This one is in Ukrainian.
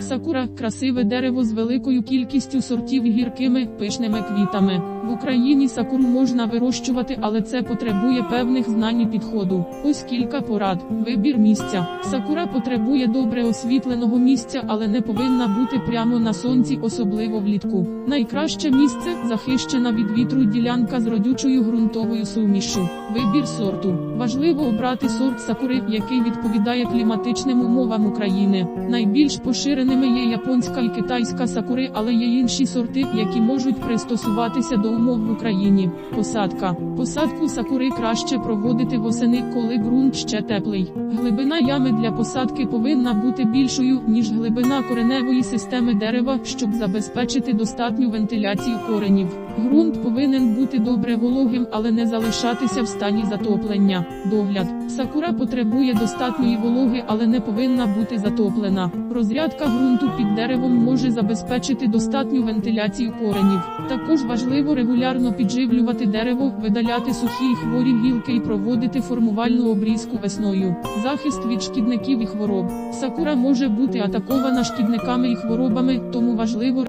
Сакура красиве дерево з великою кількістю сортів гіркими пишними квітами. В Україні сакуру можна вирощувати, але це потребує певних знань і підходу. Ось кілька порад. Вибір місця. Сакура потребує добре освітленого місця, але не повинна бути прямо на сонці, особливо влітку. Найкраще місце захищена від вітру ділянка з родючою ґрунтовою сумішшю. Вибір сорту. Важливо обрати сорт сакури, який відповідає кліматичним умовам України. Найбільш поширеними є японська і китайська сакури, але є інші сорти, які можуть пристосуватися до умов в Україні. Посадка. Посадку сакури краще проводити восени, коли ґрунт ще теплий. Глибина ями для посадки повинна бути більшою, ніж глибина кореневої системи дерева, щоб забезпечити достатню вентиляцію коренів. Ґрунт повинен бути добре вологим, але не залишатися в стані затоплення. Догляд. Сакура потребує достатньої вологи, але не повинна бути затоплена. Розрядка ґрунту під деревом може забезпечити достатню вентиляцію коренів. Також важливо регулярно підживлювати дерево, видаляти сухі і хворі гілки і проводити формувальну обрізку весною. Захист від шкідників і хвороб. Сакура може бути атакована шкідниками і хворобами, тому важливо